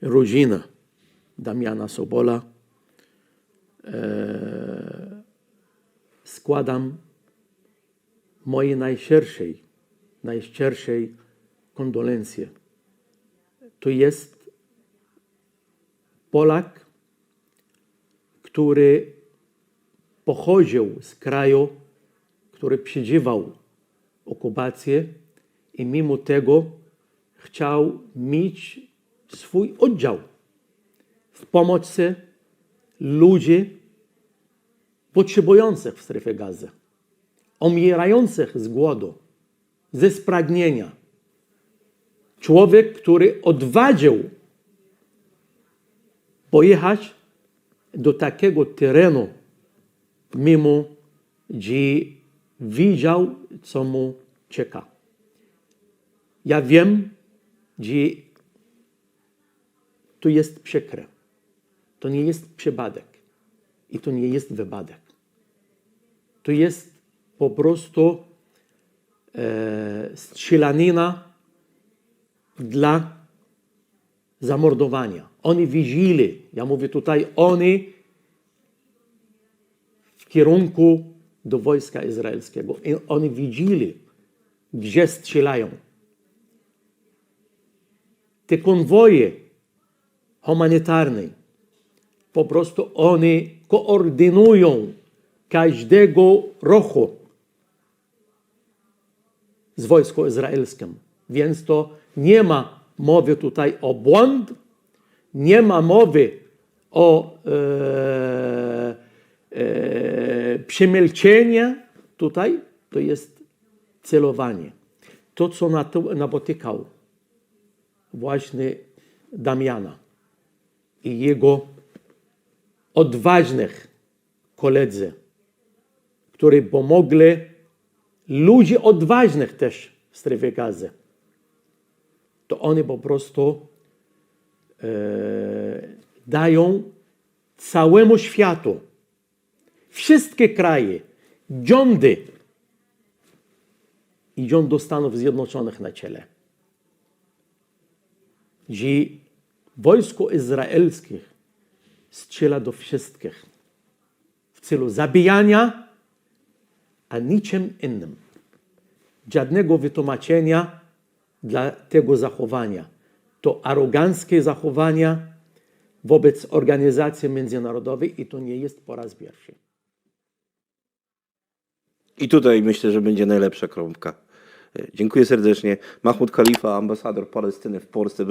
rodzina Damiana Sobola e, składam moje najszerszej, najszczerszej kondolencje. To jest Polak, który pochodził z kraju, który przeżywał okupację i mimo tego chciał mieć swój oddział w pomocy ludzi potrzebujących w strefie gazy, umierających z głodu, ze spragnienia. Człowiek, który odważył pojechać do takiego terenu, mimo że widział, co mu czeka. Ja wiem, że to jest przykre. To nie jest przypadek i to nie jest wypadek. To jest po prostu e, strzelanina dla zamordowania. Oni widzieli, ja mówię tutaj, oni w kierunku do wojska izraelskiego. I oni widzieli, gdzie strzelają. Te konwoje humanitarne, po prostu oni koordynują każdego ruchu z wojską izraelskim. Więc to nie ma mowy tutaj o błąd, nie ma mowy o e, e. Tutaj to jest celowanie. To, co nato- napotykał właśnie Damiana i jego odważnych koledzy, którzy pomogli ludzi odważnych też w strefie gazy. To oni po prostu e, dają całemu światu, wszystkie kraje, rządy i rząd do Stanów Zjednoczonych na czele, że wojsko izraelskie strzela do wszystkich w celu zabijania, a niczym innym. Żadnego wytłumaczenia dla tego zachowania. To aroganckie zachowania wobec organizacji międzynarodowej i to nie jest po raz pierwszy. I tutaj myślę, że będzie najlepsza kropka. E, Dziękuję serdecznie. Mahmud Khalifa, ambasador Palestyny w Polsce.